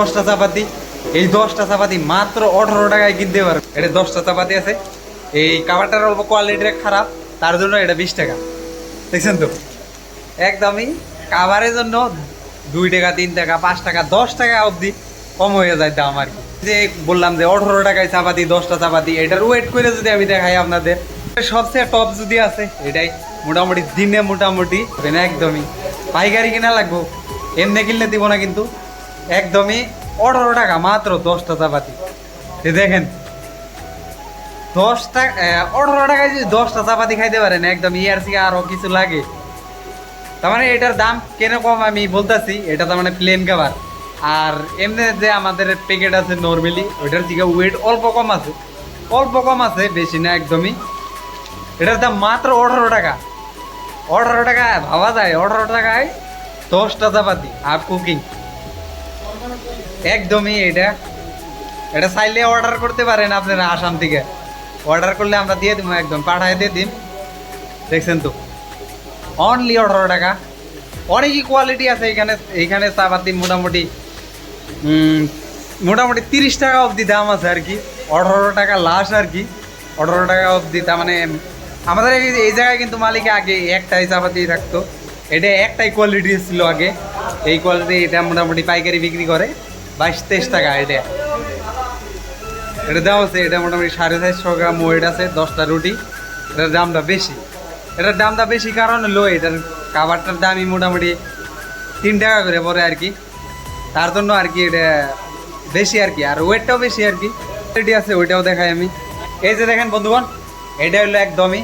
দশটা চাপাতি, এই দশটা চাপাতি মাত্র আঠারো টাকায় কিনতে পারো। এটা দশটা চাপাতি আছে। এই কাবারটার অল্প কোয়ালিটিটা খারাপ, তার জন্য এটা বিশ টাকা। দেখছেন তো? একদমই কাভারের জন্য দুই টাকা, তিন টাকা, পাঁচ টাকা, দশ টাকা অবধি কম হয়ে যায় দাম আর কি। যে বললাম যে আঠারো টাকায় চাপাতি, দশটা চাপাতি, এটার ওয়েট করে যদি আমি দেখাই আপনাদের, সবচেয়ে টপ যদি আছে, এটাই মোটামুটি দিনে মোটামুটি হবে না একদমই পাইকারি কিনা লাগবো। এমনি কিনলে দিব না কিন্তু। একদমই আঠারো টাকা, মাত্র দশটা চাপাতি দেখেন দশ টাকা আঠারো টাকায় যদি দশটা চাপাতি খাইতে পারেন, একদম ইয়ার থেকে আরও কিছু লাগে। তার মানে এটার দাম কেন কম আমি বলতেছি, এটা তার মানে প্লেন খাবার আর এমনি যে আমাদের প্যাকেট আছে নর্মালি ওইটার থেকে ওয়েট অল্প কম আছে। অল্প কম আছে, বেশি না একদমই। এটার দাম মাত্র আঠারো টাকা। আঠারো টাকা ভাবা যায় আঠারো টাকায় দশটা চাপাতি আর কুকিং একদমই এটা। এটা চাইলে অর্ডার করতে পারেন আপনারা আসাম থেকে। অর্ডার করলে আমরা দিয়ে দিব, একদম পাঠায় দিয়ে দিন। দেখছেন তো? অনলি আঠারো টাকা। অনেকই কোয়ালিটি আছে এখানে এইখানে চা পাতি মোটামুটি মোটামুটি তিরিশ টাকা অবধি দাম আছে আর কি। আঠারো টাকা লাস্ট আর কি। আঠারো টাকা অবধি, তার মানে আমাদের এই জায়গায় কিন্তু মালিক আগে একটাই চা চাপাতি থাকতো। এটা একটাই কোয়ালিটি ছিল আগে। এই কোয়ালিটি এটা মোটামুটি পাইকারি বিক্রি করে। বাইশ তেইশ টাকা এটা। এটা দাম আছে, এটা মোটামুটি সাড়ে চারশো গ্রাম ওয়েট আছে, দশটা রুটি। এটার দামটা বেশি। এটার দামটা বেশি কারণ হলো এটার খাবারটার দামই মোটামুটি তিন টাকা করে পরে আর কি। তার জন্য আর কি এটা বেশি আর কি, আর ওয়েটটাও বেশি আর কি। কোয়ালিটি আছে, ওইটাও দেখাই আমি। এই যে দেখেন বন্ধুগণ, এটা হলো একদমই।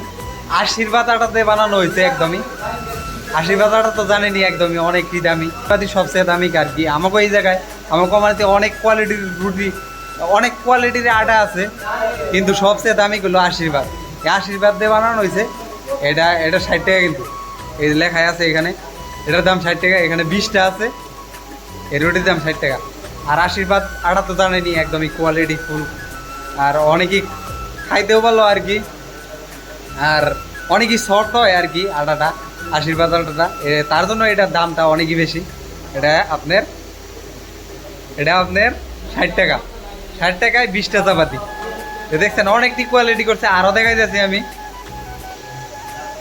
আশীর্বাদ আটাতে বানানো হয়েছে একদমই। আশীর্বাদ আটা তো জানেনি একদমই, অনেকই দামি। আশীর্বাদই সবচেয়ে দামি আর কি? আমাকে এই জায়গায় আমার কোম্পানিতে অনেক কোয়ালিটির রুটি, অনেক কোয়ালিটির আটা আছে, কিন্তু সবচেয়ে দামিগুলো আশীর্বাদ। এই আশীর্বাদ দিয়ে বানানো হয়েছে, এটা এটা ষাট টাকা কিন্তু। এই লেখায় আছে এখানে, এটার দাম ষাট টাকা, এখানে বিশটা আছে, এই রুটির দাম ষাট টাকা। আর আশীর্বাদ আটা তো জানেনি একদমই কোয়ালিটি ফুল আর অনেকেই খাইতেও পারল আর কি। আর অনেকই শর্ট হয় আর কি আটাটা। আশীর্বাদ আটাটা এ, তার জন্য এটার দামটা অনেকই বেশি। এটা আপনার এটা আপনার ষাট টাকা। ষাট টাকায় বিশটা চাপাতি দেখছেন অনেকটি কোয়ালিটি করছে। আরও দেখাই যাচ্ছে আমি।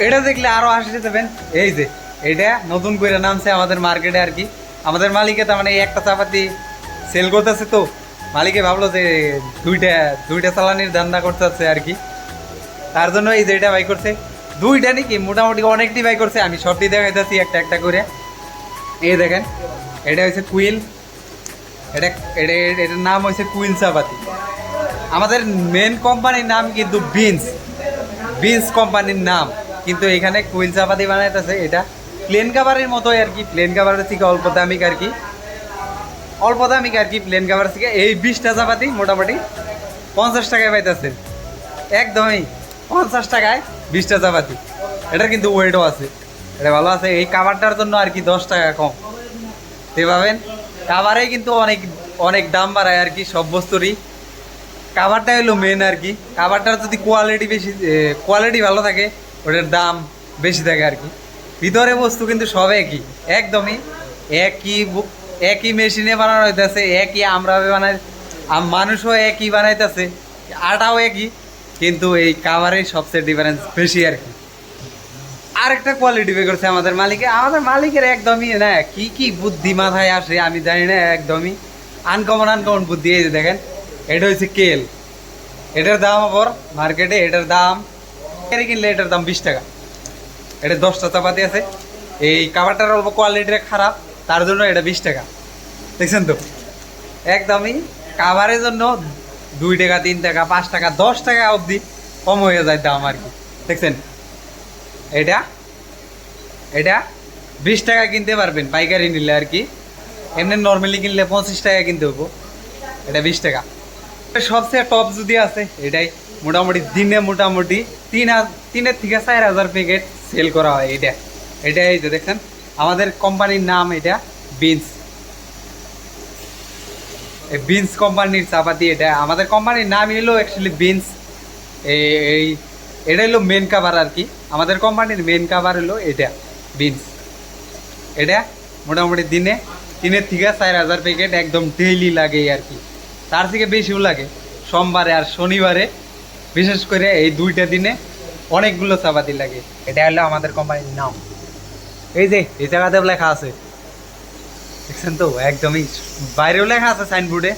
এটা দেখলে আরও আসতে যাবেন এই যে এটা নতুন করে নামছে আমাদের মার্কেটে আর কি। আমাদের মালিকে তার মানে একটা চাপাতি সেল করতেছে তো। মালিকে ভাবলো যে দুইটা দুইটা চালানির ধান্দা করতেছে আর কি। তার জন্য এই যে এটা বাই করছে। দুইটা নাকি? মোটামুটি অনেকটি বাই করছে। আমি সবটি দেখাইতেছি একটা একটা করে। এই দেখেন, এটা হচ্ছে কুইল। এটা এটা, এটার নাম হচ্ছে কুইল চাপাতি। আমাদের মেন কোম্পানির নাম কিন্তু বিনস বিনস কোম্পানির নাম। কিন্তু এখানে কুইল চাপাতি বানাইতেছে। এটা প্লেন কাভারের মতোই আর কি। প্লেন কাভারের থেকে অল্প দামিক আর কি। অল্প দামিক আর কি প্লেন কাভার থেকে। এই বিশটা চাপাতি মোটামুটি পঞ্চাশ টাকায় পাইতেছে। একদমই পঞ্চাশ টাকায়। বিশটা চাপাতি। এটা কিন্তু ওয়েটও আছে। এটা ভালো আছে। এই কাভারটার জন্য আর কি দশ টাকা কম। তে পাবেন? কাভারে কিন্তু অনেক অনেক দাম বাড়ায় আর কি সব বস্তুরই। কাভারটা হলো মেন আর কি। কাভারটার যদি কোয়ালিটি বেশি কোয়ালিটি ভালো থাকে, ওটার দাম বেশি থাকে আর কি। ভিতরে বস্তু কিন্তু সব একই। একদমই একই একই মেশিনে বানানো হইতেছে, একই আমরা বানাই মানুষও একই বানাইতেছে, আটাও একই। কিন্তু এই কাভারেই সবচেয়ে ডিফারেন্স বেশি আর কি। আরেকটা কোয়ালিটি বের করছে আমাদের মালিকে। আমাদের মালিকের একদমই না, কি কি বুদ্ধি মাথায় আসে আমি জানি না, একদমই। আনকমন আনকমন বুদ্ধি, এই যে দেখেন, এটা হচ্ছে কেল। এটার দাম আবার মার্কেটে এটার দাম এর কিনলে এটার দাম বিশ টাকা। এটা দশটা চাপাতি আছে। এই কাভারটার অল্প কোয়ালিটিটা খারাপ, তার জন্য এটা বিশ টাকা। দেখছেন তো? একদমই কাভারের জন্য দুই টাকা, তিন টাকা, পাঁচ টাকা, দশ টাকা অবধি কম হয়ে যায় দাম আর কি। দেখছেন? এটা এটা বিশ টাকা কিনতে পারবেন, পাইকারি নিলে আর কি। এমনি নর্মালি কিনলে পঁচিশ টাকা কিনতে হব এটা বিশ টাকা। সবচেয়ে টপ যদি আছে, এটাই মোটামুটি দিনে মোটামুটি তিন তিনের থেকে চার হাজার প্যাকেট সেল করা হয়, এটা। এটাই যে দেখেন, আমাদের কোম্পানির নাম এটা বিনস বিনস কোম্পানির চাপাতি এটা আমাদের কোম্পানির নাম হলো অ্যাকচুয়ালি বিনস এই, এটা হলো মেন কাভার আর কি আমাদের কোম্পানির মেন কাভার হলো এটা বিনস এটা মোটামুটি দিনে তিনের থেকে চার হাজার প্যাকেট একদম ডেইলি লাগে আর কি তার থেকে বেশিও লাগে, সোমবারে আর শনিবারে। বিশেষ করে এই দুইটা দিনে অনেকগুলো চাপাতি লাগে। এটা হলো আমাদের কোম্পানির নাম। এই যে, এই জায়গাতেও লেখা আছে দেখছেন তো, একদমই বাইরেও লেখা আছে সাইনবোর্ডে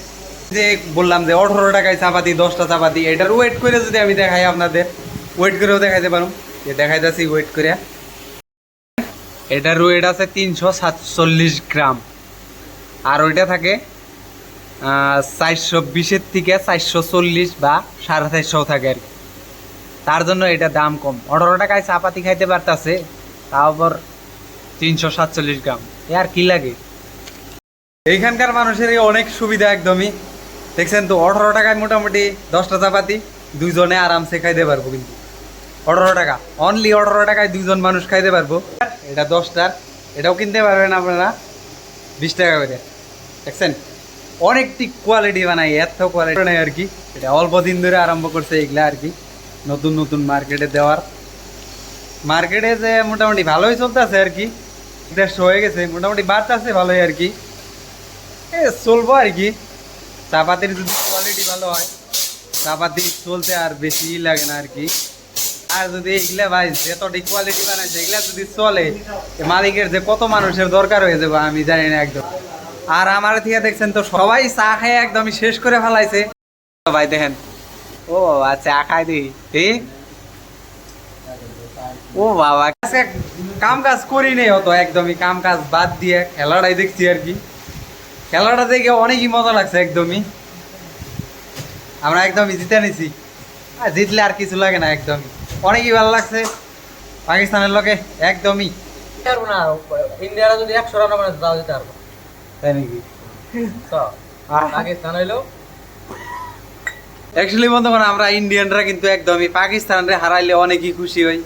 যে বললাম যে আঠারো টাকায় চাপাতি, দশটা চাপাতি, এটার ওয়েট করে যদি আমি দেখাই আপনাদের ওয়েট করেও দেখাইতে পারো যে দেখাইতেছি ওয়েট করে। এটার ওয়েট আছে তিনশো সাতচল্লিশ গ্রাম। আর ওইটা থাকে চারশো বিশের থেকে চারশো চল্লিশ বা সাড়ে চারশো থাকে আর তার জন্য এটা দাম কম। আঠারো টাকায় চাপাতি খাইতে পারতাছে আবার তিনশো সাতচল্লিশ গ্রাম। এ আর কি লাগে? এইখানকার মানুষের অনেক সুবিধা একদমই। দেখছেন তো আঠারো টাকায় মোটামুটি দশটা চাপাতি, দুইজনে আরামসে খাইতে পারব কিন্তু। আঠারো টাকা অনলি আঠারো টাকায় দুইজন মানুষ খাইতে পারব। এটা দশটার, এটাও কিনতে পারবেন আপনারা, বিশ টাকা করে। দেখছেন? অনেকটি কোয়ালিটি বানাই, এত কোয়ালিটি বানাই আর কি। এটা অল্প দিন ধরে আরম্ভ করছে এগুলা আর কি। নতুন নতুন মার্কেটে দেওয়ার। মার্কেটে যে মোটামুটি ভালোই চলতেছে আর কি। দেড়শো হয়ে গেছে, মোটামুটি বাড়তেছে ভালোই আর কি। এ, চলবো আর কি। চাপাতির যদি কোয়ালিটি ভালো হয়, চাপাতি চলতে আর বেশি লাগে না আর কি। আর যদি এগুলা ভাই, যতটি কোয়ালিটি বানাইছে এগুলা যদি চলে মালিকের যে কত মানুষের দরকার হয়ে যাবে, আমি জানি না একদম। আর আমার থেকে দেখছেন তো, সবাই চা খেয়ে একদমই শেষ করে ফেলাইছে। ভাই দেখেন, ও চা খাই দিই ঠিক ও বাবা কাম কাজ করি নেই অত, একদমই কাম কাজ বাদ দিয়ে খেলাটাই দেখছি আর কি। খেলাটা দেখে অনেকই মজা লাগছে একদমই। আমরা একদমই জিতে নিছি। আর জিতলে আর কিছু লাগে না একদমই অনেকই ভালো লাগছে। পাকিস্তানের লোকে একদমই। পারব না ইন্ডিয়ারা যদি একশো রান মানে তাও যেতে পারব তাই নাকি? পাকিস্তান হইল। অ্যাকচুয়ালি বন্ধুগণ আমরা ইন্ডিয়ানরা কিন্তু একদমই পাকিস্তানরে হারাইলে অনেকই খুশি হই।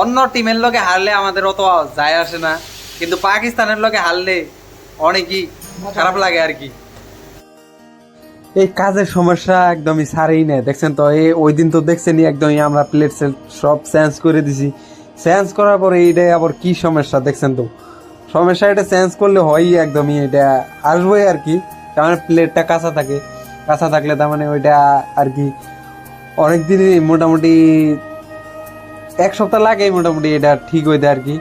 অন্য টিমের লোকে হারলে আমাদের অত যায় আসে না। কিন্তু পাকিস্তানের লোকে হারলে অনেকই খারাপ লাগে আর কি। এই কাজের সমস্যা একদমই সারেই নেই। দেখছেন তো, এই ওই দিন তো দেখছেনই একদমই আমরা প্লেট সব চেঞ্জ করে দিছি। চেঞ্জ করার পরে এইটাই আবার কি সমস্যা, দেখছেন তো? সমস্যা এটা চেঞ্জ করলে হয়ই একদমই এটা আসবোই আর কি। কারণ প্লেটটা কাঁচা থাকে। কাঁচা থাকলে তার মানে ওইটা আর কি অনেক দিনই মোটামুটি এক সপ্তাহ লাগে মোটামুটি এটা ঠিক হইতে আর কি।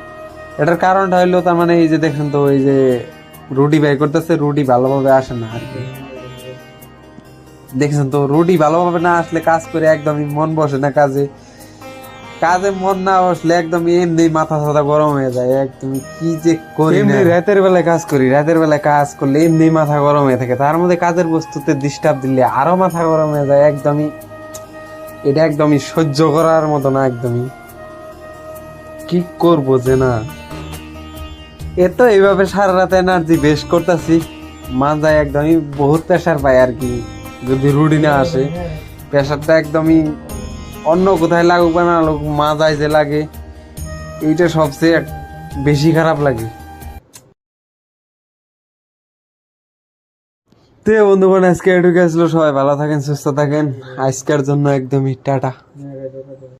এটার কারণটা হইল তার মানে এই যে দেখেন তো, এই যে রুটি বাই করতেছে রুটি ভালোভাবে আসে না আর কি। দেখছেন তো রুটি ভালোভাবে না আসলে কাজ করে একদমই মন বসে না কাজে। কাজে মন না বসলে একদম এমনি মাথা সাথা গরম হয়ে যায় একদম কি যে করি এমনি রাতের বেলায় কাজ করি, রাতের বেলায় কাজ করলে এমনি মাথা গরম হয়ে থাকে। তার মধ্যে কাজের বস্তুতে ডিস্টার্ব দিলে আরও মাথা গরম হয়ে যায়, একদমই এটা একদমই সহ্য করার মতো না, একদমই। কি করব যে না? এ তো এইভাবে সারা রাত এনার্জি বেশ করতেছি। মাথায় একদমই বহুত প্রেশার পাই আর কি, যদি রুডি না আসে। প্রেশারটা একদমই অন্য কোথায় লাগুক বা না লাগুক মাথায় যে লাগে, এইটা সবচেয়ে বেশি খারাপ লাগে। তো বন্ধুগণ, আজকে এটুকু আসলো সবাই ভালো থাকেন, সুস্থ থাকেন। আজকের জন্য একদমই টাটা।